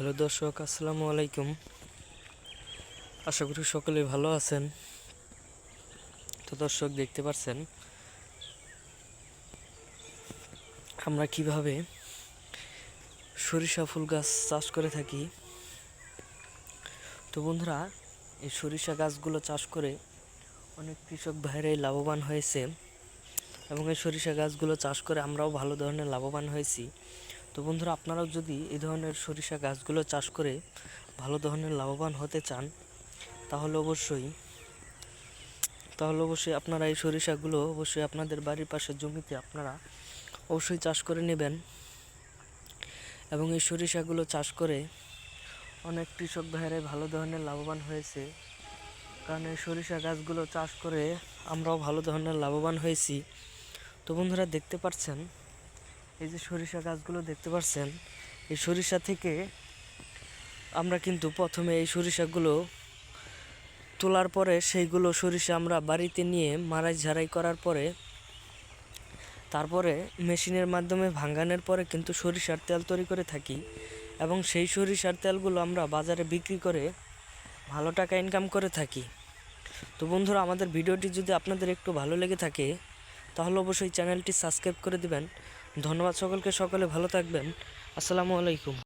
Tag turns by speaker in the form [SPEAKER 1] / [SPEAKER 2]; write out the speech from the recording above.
[SPEAKER 1] Hello দর্শক, আসসালামু আলাইকুম। আশা করি সকলে ভালো আছেন। তো দর্শক, দেখতে পাচ্ছেন? আমরা কীভাবে সরিষা ফুল গাছ চাষ করে থাকি? তো বন্ধুরা, এই সরিষা গাছগুলো চাষ করে অনেক কৃষক ভাইরাই লাভবান হয়েছে এবং এই সরিষা গাছগুলো চাষ করে আমরাও ভালো ধরনের লাভবান হয়েছি। তো বন্ধুরা, আপনারাও যদি এই ধরনের সরিষা গাছগুলো চাষ করে ভালো ধরনের লাভবান হতে চান, তাহলে অবশ্যই তাহলে অবশ্যই আপনারা এই সরিষাগুলো অবশ্যই আপনাদের বাড়ির পাশের জমিতে আপনারা অবশ্যই চাষ করে নেবেন। এবং এই সরিষাগুলো চাষ করে অনেক কৃষক ভাইয়েরাই ভালো ধরনের লাভবান হয়েছে। কারণ এই সরিষা গাছগুলো চাষ করে আমরাও ভালো ধরনের লাভবান হয়েছি। তো বন্ধুরা, দেখতে পাচ্ছেন এই যে সরিষা গাছগুলো দেখতে পাচ্ছেন, এই সরিষা থেকে আমরা কিন্তু প্রথমে এই সরিষাগুলো তোলার পরে সেইগুলো সরিষা আমরা বাড়িতে নিয়ে মারাই ঝাড়াই করার পরে, তারপরে মেশিনের মাধ্যমে ভাঙানোর পরে কিন্তু সরিষার তেল তৈরি করে থাকি এবং সেই সরিষার তেলগুলো আমরা বাজারে বিক্রি করে ভালো টাকা ইনকাম করে থাকি। তো বন্ধুরা, আমাদের ভিডিওটি যদি আপনাদের একটু ভালো লেগে থাকে, তাহলে অবশ্যই চ্যানেলটি সাবস্ক্রাইব করে দিবেন। ধন্যবাদ সকলকে সকলে ভালো থাকবেন। আসসালামু আলাইকুম।